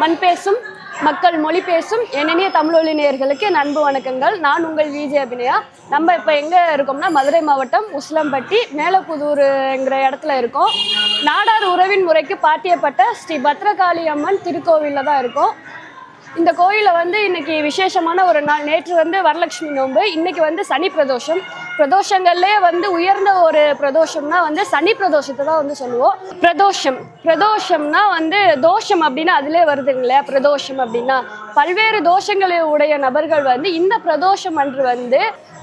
மண் பேசும் மக்கள் மொழி பேசும் என்னென்னிய தமிழொலி நேயர்களுக்கு நண்பு அன்பு வணக்கங்கள். நான் உங்கள் விஜய் அபிநயா. நம்ம இப்போ எங்கே இருக்கோம்னா மதுரை மாவட்டம் உசிலம்பட்டி மேலப்புதூருங்கிற இடத்துல இருக்கோம். நாடார் உறவின் முறைக்கு பாட்டியப்பட்ட ஸ்ரீ பத்ரகாளி அம்மன் திருக்கோவிலில் தான் இருக்கோம். இந்த கோயிலில் வந்து இன்னைக்கு விசேஷமான ஒரு நாள். நேற்று வந்து வரலட்சுமி நோன்பு இன்னைக்கு வந்து சனி பிரதோஷம். பிரதோஷங்கள்லேயே வந்து உயர்ந்த ஒரு பிரதோஷம்னா வந்து சனி பிரதோஷத்தை தான் வந்து சொல்லுவோம். பிரதோஷம். பிரதோஷம்னா வந்து தோஷம் அப்படின்னா அதிலே வருதுங்களே பிரதோஷம் அப்படின்னா. பல்வேறு தோஷங்களை உடைய நபர்கள் வந்து இந்த பிரதோஷம் அன்று வந்து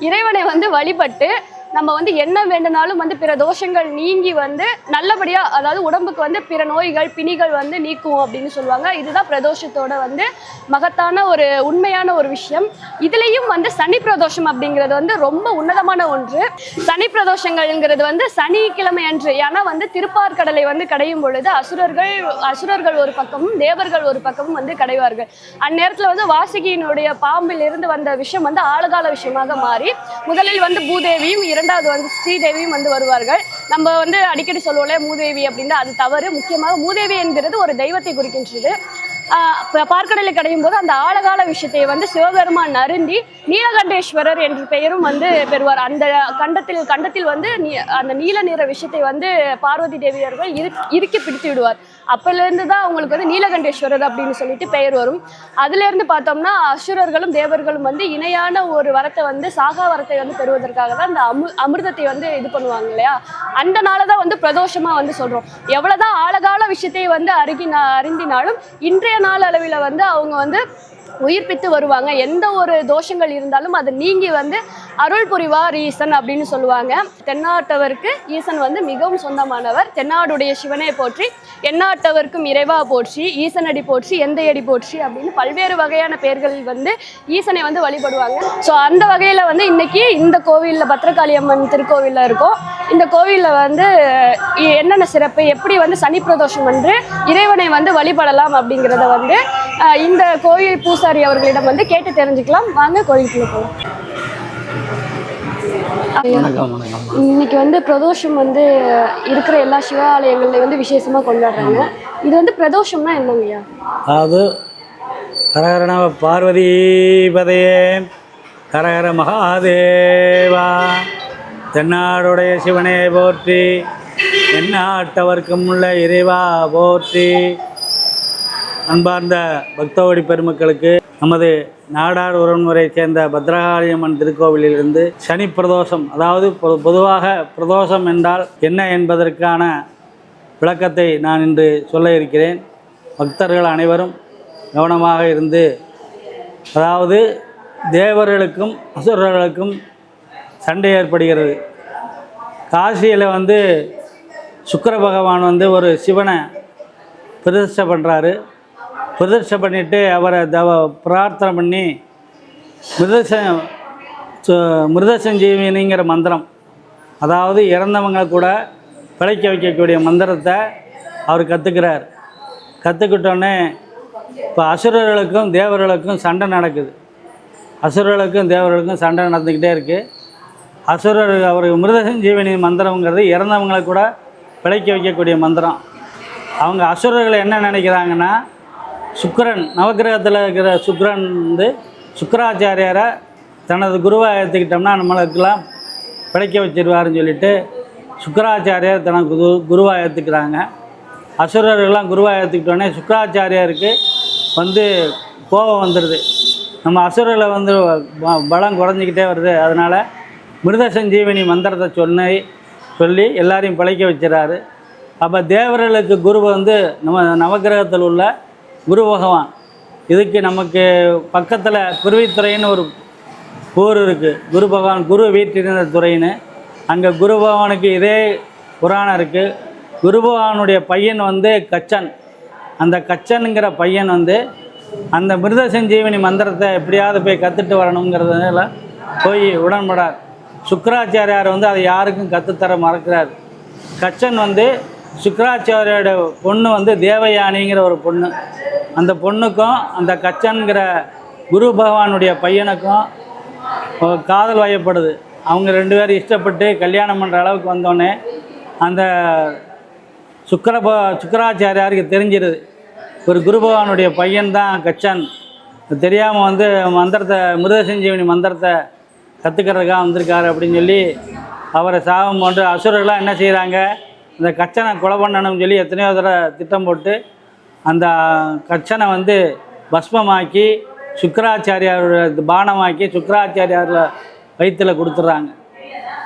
இறைவனை வந்து வழிபட்டு நம்ம வந்து என்ன வேண்டுனாலும் வந்து பிற தோஷங்கள் நீங்கி வந்து நல்லபடியாக அதாவது உடம்புக்கு வந்து பிற நோய்கள் பிணிகள் வந்து நீக்கும் அப்படின்னு சொல்லுவாங்க. இதுதான் பிரதோஷத்தோட வந்து மகத்தான ஒரு உண்மையான ஒரு விஷயம். இதுலேயும் வந்து சனி பிரதோஷம் அப்படிங்கிறது வந்து ரொம்ப உன்னதமான ஒன்று. சனி பிரதோஷங்கள்ங்கிறது வந்து சனிக்கிழமை அன்று ஏன்னா வந்து திருப்பார்கடலை வந்து கடையும் பொழுது அசுரர்கள் அசுரர்கள் ஒரு பக்கமும் தேவர்கள் ஒரு பக்கமும் வந்து கடைவார்கள். அந்நேரத்தில் வந்து வாசுகியினுடைய பாம்பில் இருந்து வந்த விஷயம் வந்து ஆழகால விஷயமாக மாறி முதலில் வந்து பூதேவியும் இரண்டாவது வந்து ஸ்ரீதேவியும் வந்து வருவார்கள். நம்ம வந்து அடிக்கடி சொல்லுவோம்ல மூதேவி அப்படின்னா அது தவறு. முக்கியமாக மூதேவி என்கிறது ஒரு தெய்வத்தை குறிக்கின்றது. ஆஹ் ப- பார்க்கடலை கடையும் போது அந்த ஆழகால விஷயத்தை வந்து சிவபெருமான் அருந்தி நீலகண்டேஸ்வரர் என்ற பெயரும் வந்து பெறுவார். அந்த கண்டத்தில் கண்டத்தில் வந்து நீ- அந்த நீல நிற விஷயத்தை வந்து பார்வதி தேவியர்கள் இரு இறுக்கி பிடித்து விடுவார். அப்போலேருந்து தான் அவங்களுக்கு வந்து நீலகண்டேஸ்வரர் அப்படின்னு சொல்லிட்டு பெயர் வரும். அதுலேருந்து பார்த்தோம்னா அசுரர்களும் தேவர்களும் வந்து இணையான ஒரு வரத்தை வந்து சாகா வரத்தை வந்து பெறுவதற்காக தான் அந்த அமு அமிர்தத்தை வந்து இது பண்ணுவாங்க இல்லையா? அந்த நாளை தான் வந்து பிரதோஷமாக வந்து சொல்கிறோம் எவ்வளோதான் ஆழகால விஷயத்தை வந்து அருகினா அறிந்தினாலும் இன்றைய நாள் அளவில் வந்து அவங்க வந்து உயிர்ப்பித்து வருவாங்க. எந்த ஒரு தோஷங்கள் இருந்தாலும் அது நீங்கி வந்து அருள் புரிவார் ஈசன் அப்படின்னு சொல்லுவாங்க. தென்னாட்டவருக்கு ஈசன் வந்து மிகவும் சொந்தமானவர். தென்னாடுடைய சிவனை போற்றி எந்நாட்டவர்க்கும் இறைவா போற்றி ஈசனடி போற்றி எந்தையடி போற்றி அப்படின்னு பல்வேறு வகையான பெயர்களில் வந்து ஈசனை வந்து வழிபடுவாங்க. ஸோ அந்த வகையில் வந்து இன்னைக்கு இந்த கோவிலில் பத்ரகாளி அம்மன் திருக்கோவிலில் இருக்கும். இந்த கோவிலில் வந்து என்னென்ன சிறப்பு எப்படி வந்து சனி பிரதோஷம் அன்று இறைவனை வந்து வழிபடலாம் அப்படிங்கிறத வந்து இந்த கோயில் பூசாரி அவர்களிடம் வந்து கேட்டு தெரிஞ்சுக்கலாம். வாங்க கோயிலுக்குள்ள போகலாம் இன்னைக்கு வந்து பிரதோஷம் வந்து இருக்கிற எல்லா சிவாலயங்கள்லையும் வந்து விசேஷமா கொண்டாடுறாங்க. இது வந்து பிரதோஷம்னா என்னங்கய்யா அதாவது ஹரஹர நம பார்வதிபதையே ஹரஹர மகாதேவா. தென்னாடுடைய சிவனே போற்றி. எந்நாட்டவர்க்கும் உள்ள இறைவா போற்றி. அன்பார்ந்த பக்தவடி பெருமக்களுக்கு நமது நாடார் உறவுமுறை சேர்ந்த பத்ரகாளியம்மன் திருக்கோவிலிலிருந்து சனி பிரதோஷம் அதாவது பொ- பொதுவாக பிரதோஷம் என்றால் என்ன என்பதற்கான விளக்கத்தை நான் இன்று சொல்ல இருக்கிறேன். பக்தர்கள் அனைவரும் கவனமாக இருந்து அதாவது தேவர்களுக்கும் அசுரர்களுக்கும் சண்டை ஏற்படுகிறது. காசியில் வந்து சுக்கர பகவான் வந்து ஒரு சிவனை பிரதிஷ்டை பண்ணுறாரு பிரதிஷ்டை பண்ணிவிட்டு அவரை தவ பிரார்த்தனை பண்ணி மிருதச சு- மிருத சஞ்சீவினிங்கிற மந்திரம். அதாவது இறந்தவங்களை கூட பிழைக்க வைக்கக்கூடிய மந்திரத்தை அவர் கற்றுக்கிறார் கற்றுக்கிட்டோன்னே இப்போ அசுரர்களுக்கும் தேவர்களுக்கும் சண்டை நடக்குது. அசுரர்களுக்கும் தேவர்களுக்கும் சண்டை நடந்துக்கிட்டே இருக்குது அசுரர் அவர் மிருதசஞ்சீவனி மந்திரங்கிறது இறந்தவங்களை கூட பிழைக்க வைக்கக்கூடிய மந்திரம். அவங்க அசுரர்களை என்ன நினைக்கிறாங்கன்னா சுக்கிரன் நவக்கிரகத்தில் இருக்கிற சுக்கரன் வந்து சுக்கராச்சாரியாரை தனது குருவாக ஏற்றுக்கிட்டோம்னா நம்மளுக்கெல்லாம் பிழைக்க வச்சிருவாருன்னு சொல்லிட்டு சுக்கராச்சாரியார் தனக்கு குரு குருவாக ஏற்றுக்கிறாங்க அசுரர்கள்லாம் குருவாக ஏற்றுக்கிட்டோன்னே சுக்கராச்சாரியாருக்கு வந்து கோபம் வந்துடுது நம்ம அசுரர்களை வந்து ப- பலம் குறைஞ்சிக்கிட்டே வருது. அதனால் மிருத சஞ்சீவனி மந்திரத்தை சொன்னை சொல்லி எல்லாரையும் பிழைக்க வச்சுறாரு. அப்போ தேவர்களுக்கு குரு வந்து நம்ம நவக்கிரகத்தில் உள்ள குரு பகவான். இதுக்கு நமக்கு பக்கத்தில் குருவித்துறைன்னு ஒரு ஊர் இருக்குது குரு பகவான் குரு வீட்டிருந்த துறைன்னு. அங்கே குரு பகவானுக்கு இதே புராணம் இருக்குது குரு பகவானுடைய பையன் வந்து கச்சன். அந்த கச்சனுங்கிற பையன் வந்து அந்த மிருத சஞ்சீவனி மந்திரத்தை எப்படியாவது போய் கற்றுட்டு வரணுங்கிறதுனால போய் உடன்படார். சுக்கராச்சாரியார் வந்து அதை யாருக்கும் கற்றுத்தர மறக்கிறார். கச்சன் வந்து சுக்கராச்சாரியோட பொண்ணு வந்து தேவயானிங்கிற ஒரு பொண்ணு. அந்த பொண்ணுக்கும் அந்த கச்சன்கிற குரு பகவானுடைய பையனுக்கும் காதல் வயப்படுது. அவங்க ரெண்டு பேரும் இஷ்டப்பட்டு கல்யாணம் பண்ணுற அளவுக்கு வந்தோடனே அந்த சுக்கர சுக்கராச்சாரியாருக்கு தெரிஞ்சிருது. ஒரு குரு பகவானுடைய பையன்தான் கச்சன். தெரியாமல் வந்து மந்திரத்தை மிருதசஞ்சீவனி மந்திரத்தை கற்றுக்கிறதுக்காக வந்திருக்காரு அப்படின்னு சொல்லி அவரை சாபம் போன்று அசுரர்களாக என்ன செய்கிறாங்க இந்த கச்சனை கொலை பண்ணணும்னு சொல்லி எத்தனையோ தடவை திட்டம் போட்டு அந்த கச்சனை வந்து பஸ்மமாக்கி சுக்கராச்சாரியாரோட பானமாக்கி சுக்கராச்சாரியாரில் வயிற்றில் கொடுத்துட்றாங்க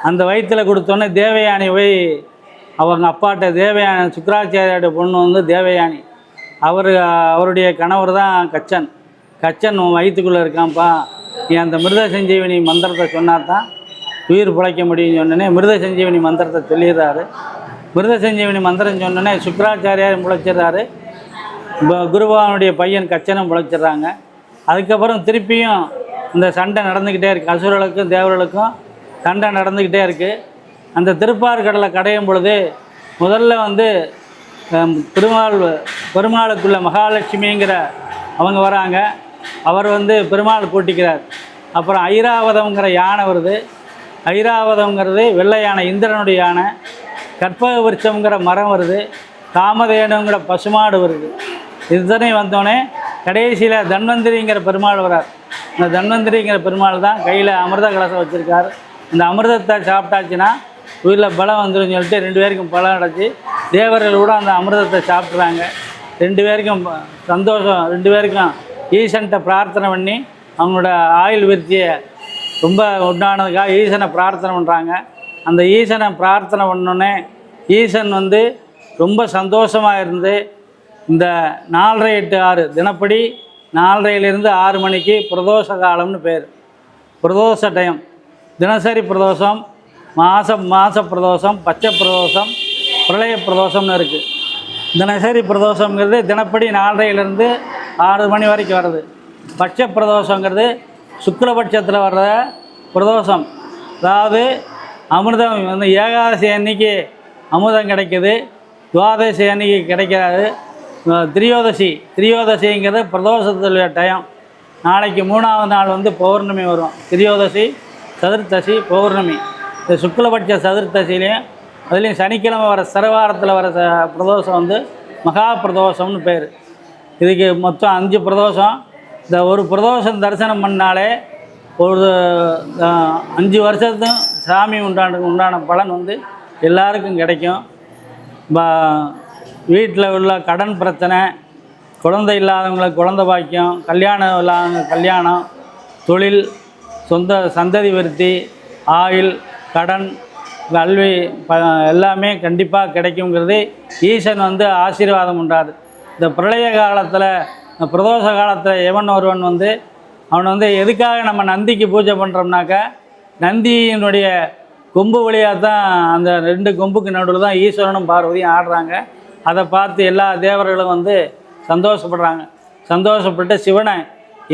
அந்த வயிற்றில் கொடுத்தோன்னே தேவயானி போய் அவங்க அப்பாட்ட தேவயானி சுக்கராச்சாரியோட பொண்ணு வந்து தேவயானி. அவர் அவருடைய கணவர் தான் கச்சன். கச்சன் உன் வயிற்றுக்குள்ளே இருக்கான்ப்பா. நீ அந்த மிருத சஞ்சீவனி மந்திரத்தை சொன்னால் தான் உயிர் பிழைக்க முடியும்னு சொன்னோன்னே மிருத சஞ்சீவனி மந்திரத்தை சொல்லிடுறாரு. மிருத சஞ்சீவனி மந்திரம் சொன்னோன்னே சுக்கராச்சாரியார் முளைச்சிடுறாரு. ப- குருபகவானுடைய பையன் கச்சனும் முளைச்சிடுறாங்க. அதுக்கப்புறம் திருப்பியும் இந்த சண்டை நடந்துக்கிட்டே இருக்குது அசுரர்களுக்கும் தேவர்களுக்கும் சண்டை நடந்துக்கிட்டே இருக்குது அந்த திருப்பார்கடலை கடையும் பொழுது முதல்ல வந்து பெருமாள் திருமால் பெருமாளுக்குள்ள மகாலட்சுமிங்கிற அவங்க வராங்க. அவர் வந்து பெருமாள் கூட்டிக்கிறார் அப்புறம் ஐராவதம்ங்கிற யானை வருது. ஐராவதம்ங்கிறது வெள்ளை யானை இந்திரனுடைய யானை. கற்பக விருட்சம்ங்கிற மரம் வருது. காமதேனுங்கிற பசுமாடு வருது. இதுதானே வந்தோடனே கடைசியில் தன்வந்திரிங்கிற பெருமாள் வரார். இந்த தன்வந்திரிங்கிற பெருமாள் தான் கையில் அமிர்த கலசம் வச்சுருக்கார். இந்த அமிர்தத்தை சாப்பிட்டாச்சுன்னா உயிரில் பலம் வந்துடும் சொல்லிட்டு ரெண்டு பேருக்கும் பலம் அடைச்சி தேவர்கள் கூட அந்த அமிர்தத்தை சாப்பிட்றாங்க ரெண்டு பேருக்கும் சந்தோஷம் ரெண்டு பேருக்கும் ஈசன்கிட்ட பிரார்த்தனை பண்ணி அவங்களோட ஆயுள் விருத்தியை ரொம்ப உண்டானதுக்காக ஈசனை பிரார்த்தனை பண்ணுறாங்க அந்த ஈசனை பிரார்த்தனை பண்ணோன்னே ஈசன் வந்து ரொம்ப சந்தோஷமாக இருந்து இந்த நாலரை எட்டு ஆறு தினப்படி நாலரையிலிருந்து ஆறு மணிக்கு பிரதோஷ காலம்னு பேர். பிரதோஷ டைம் தினசரி பிரதோஷம் மாச மாச பிரதோஷம் பச்சை பிரதோஷம் பிரளய பிரதோஷம்னு இருக்குது தினசரி பிரதோஷங்கிறது தினப்படி நாலரையிலேருந்து ஆறு மணி வரைக்கும் வருது பட்ச பிரதோஷங்கிறது சுக்லபட்சத்தில் வர்ற பிரதோஷம். அதாவது அமிர்தம் வந்து ஏகாதசி அன்னைக்கு அமிர்தம் கிடைக்குது. துவாதசி அன்னைக்கு கிடைக்காது. திரியோதசி. திரியோதசிங்கிறது பிரதோஷத்துடைய டைம் நாளைக்கு மூணாவது நாள் வந்து பௌர்ணமி வரும். திரியோதசி சதுர்த்தசி பௌர்ணமி. இந்த சுக்லபட்ச சதுர்த்தசிலையும் அதுலேயும் சனிக்கிழமை வர சரவாரத்தில் வர ச- பிரதோஷம் வந்து மகா பிரதோஷம்னு பேர். இதுக்கு மொத்தம் அஞ்சு பிரதோஷம். இந்த ஒரு பிரதோஷம் தரிசனம் பண்ணாலே ஒரு அஞ்சு வருஷத்துக்கும் சாமி உண்டான உண்டான பலன் வந்து எல்லாருக்கும் கிடைக்கும். வீட்டில் உள்ள கடன் பிரச்சனை குழந்தை இல்லாதவங்களுக்கு குழந்தை பாக்கியம் கல்யாணம் இல்லாதவங்க கல்யாணம் தொழில் சொந்த சந்ததி விருத்தி ஆயுள் கடன் கல்வி ப எல்லாமே கண்டிப்பாக கிடைக்குங்கிறது ஈசன் வந்து ஆசீர்வாதம் உண்டாது. இந்த பிரளய காலத்தில் இந்த பிரதோஷ காலத்தில் எவன் ஒருவன் வந்து அவன் வந்து எதுக்காக நம்ம நந்திக்கு பூஜை பண்ணுறோம்னாக்கா நந்தியினுடைய கொம்பு வழியாக தான் அந்த ரெண்டு கொம்புக்கு நடுவில் தான் ஈஸ்வரனும் பார்வதியும் ஆடுறாங்க. அதை பார்த்து எல்லா தேவர்களும் வந்து சந்தோஷப்படுறாங்க. சந்தோஷப்பட்டு சிவனை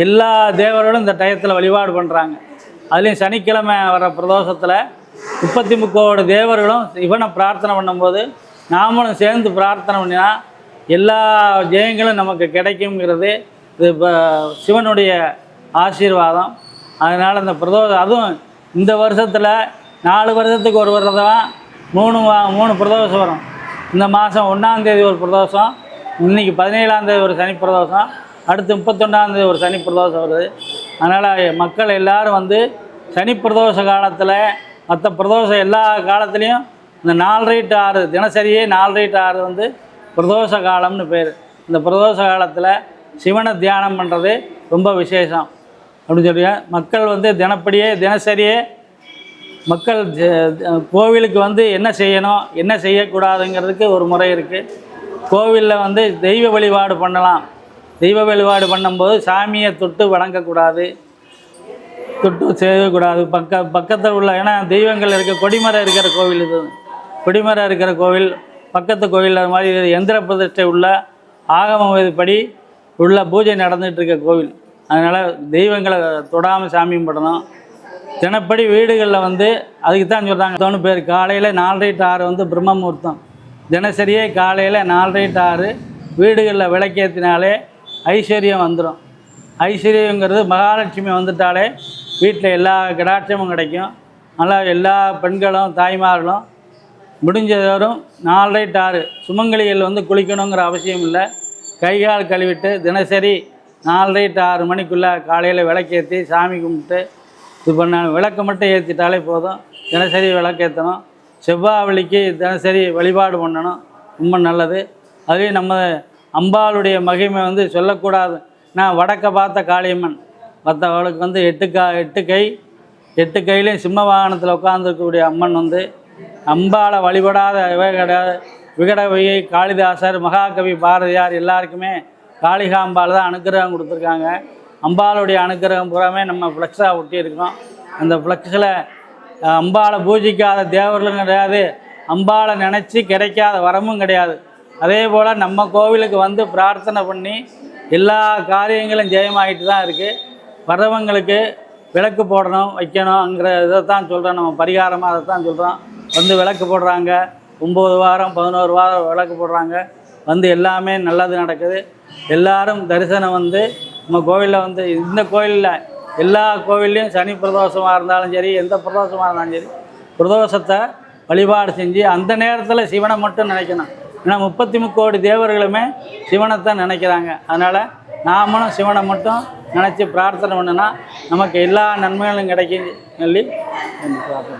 எல்லா தேவர்களும் இந்த டயத்தில் வழிபாடு பண்ணுறாங்க அதுலேயும் சனிக்கிழமை வர பிரதோஷத்தில் முப்பத்தி முக்கோடு தேவர்களும் சிவனை பிரார்த்தனை பண்ணும்போது நாமளும் சேர்ந்து பிரார்த்தனை பண்ணினா எல்லா ஜெயங்களும் நமக்கு கிடைக்குங்கிறது இது இப்போ சிவனுடைய ஆசீர்வாதம். அதனால் இந்த பிரதோஷம் அதுவும் இந்த வருஷத்தில் நாலு வருஷத்துக்கு ஒரு வருடம் மூணு வா- மூணு பிரதோஷம் வரும். இந்த மாதம் ஒன்றாந்தேதி ஒரு பிரதோஷம் இன்னைக்கு பதினேழாந்தேதி ஒரு சனி பிரதோஷம் அடுத்து முப்பத்தொன்னாந்தேதி ஒரு சனி பிரதோஷம் வருது. அதனால் மக்கள் எல்லாரும் வந்து சனி பிரதோஷ காலத்தில் மற்ற பிரதோஷம் எல்லா காலத்துலேயும் இந்த நாலரை டு ஆறு தினசரியே நாலரை டு ஆறு வந்து பிரதோஷ காலம்னு பேர். இந்த பிரதோஷ காலத்தில் சிவனை தியானம் பண்ணுறது ரொம்ப விசேஷம். அப்படின்னு சொல்லி மக்கள் வந்து தினப்படியே தினசரியே மக்கள் கோவிலுக்கு வந்து என்ன செய்யணும் என்ன செய்யக்கூடாதுங்கிறதுக்கு ஒரு முறை இருக்குது கோவிலில் வந்து தெய்வ வழிபாடு பண்ணலாம். தெய்வ வழிபாடு பண்ணும்போது சாமியை தொட்டு வணங்கக்கூடாது. தொட்டு செய்யக்கூடாது. பக்க பக்கத்தில் உள்ள ஏன்னா தெய்வங்கள் இருக்க கொடிமரம் இருக்கிற கோவில் இது. கொடிமரம் இருக்கிற கோவில் பக்கத்து கோயிலில் அது மாதிரி எந்திர பிரதிஷ்டை உள்ள ஆகம படி உள்ள பூஜை நடந்துகிட்ருக்க கோவில். அதனால் தெய்வங்களை தொடாமல் சாமி கும்பிடணும் தினப்படி வீடுகளில் வந்து அதுக்கு தான் சொல்கிறாங்க தோணு பேர். காலையில் நாலரை டு ஆறு வந்து பிரம்ம முகூர்த்தம் தினசரியே காலையில் நாலரை டு ஆறு வீடுகளில் விளக்கேற்றினாலே ஐஸ்வர்யம் வந்துடும் ஐஸ்வர்யங்கிறது மகாலட்சுமி வந்துட்டாலே வீட்டில் எல்லா கடாட்சமும் கிடைக்கும். நல்லா எல்லா பெண்களும் தாய்மார்களும் முடிஞ்சதோறும் நாலரை டு ஆறு சுமங்கலிகள் வந்து குளிக்கணுங்கிற அவசியம் இல்லை. கை கால் கழுவிட்டு தினசரி நாலரை ஆறு மணிக்குள்ளே காலையில் விளக்கேற்றி சாமி கும்பிட்டு இது பண்ண விளக்கு மட்டும் ஏற்றிட்டாலே போதும். தினசரி விளக்கேற்றணும் செவ்வாவளிக்கு தினசரி வழிபாடு பண்ணணும். ரொம்ப நல்லது. அதுலேயும் நம்ம அம்பாளுடைய மகிமை வந்து சொல்லக்கூடாது. நான் வடக்க பார்த்த காளியம்மன். மற்றவளுக்கு வந்து எட்டு கா எட்டு கை எட்டு கையிலையும் சிம்ம வாகனத்தில் உட்காந்துருக்கக்கூடிய அம்மன் வந்து அம்பாளை வழிபடாத இவ கிடையாது விகடவையை காளிதாசர் மகாகவி பாரதியார் எல்லாருக்குமே காளிகாம்பாள் தான் அனுக்கிரகம் கொடுத்துருக்காங்க. அம்பாளுடைய அனுக்கிரகம் பூராமே நம்ம ஃப்ளெக்ஸாக ஒட்டியிருக்கோம் அந்த ஃப்ளெக்ஸில் அம்பாளை பூஜிக்காத தேவர்களும் கிடையாது. அம்பாளை நினச்சி கிடைக்காத வரமும் கிடையாது. அதே போல் நம்ம கோவிலுக்கு வந்து பிரார்த்தனை பண்ணி எல்லா காரியங்களும் ஜெயமாகிட்டு தான் இருக்குது வரவங்களுக்கு விளக்கு போடணும் வைக்கணுங்கிற இதை தான் சொல்கிறோம் நம்ம பரிகாரமாக அதை தான் சொல்கிறோம் வந்து விளக்கு போடுறாங்க. ஒம்பது வாரம் பதினோரு வாரம் விளக்கு போடுறாங்க. வந்து எல்லாமே நல்லது நடக்குது. எல்லாரும் தரிசனம் வந்து நம்ம கோவிலில் வந்து இந்த கோயிலில் எல்லா கோவில்லையும் சனி பிரதோஷமாக இருந்தாலும் சரி எந்த பிரதோஷமாக இருந்தாலும் சரி பிரதோஷத்தை வழிபாடு செஞ்சு அந்த நேரத்தில் சிவனை மட்டும் நினைக்கணும். ஏன்னா முப்பத்தி முக்கோடி தேவர்களுமே சிவனைத்தான் நினைக்கிறாங்க. அதனால் நாமளும் சிவனை மட்டும் நினச்சி பிரார்த்தனை பண்ணுனா நமக்கு எல்லா நன்மைகளும் கிடைக்கும் சொல்லி பிரார்த்தனை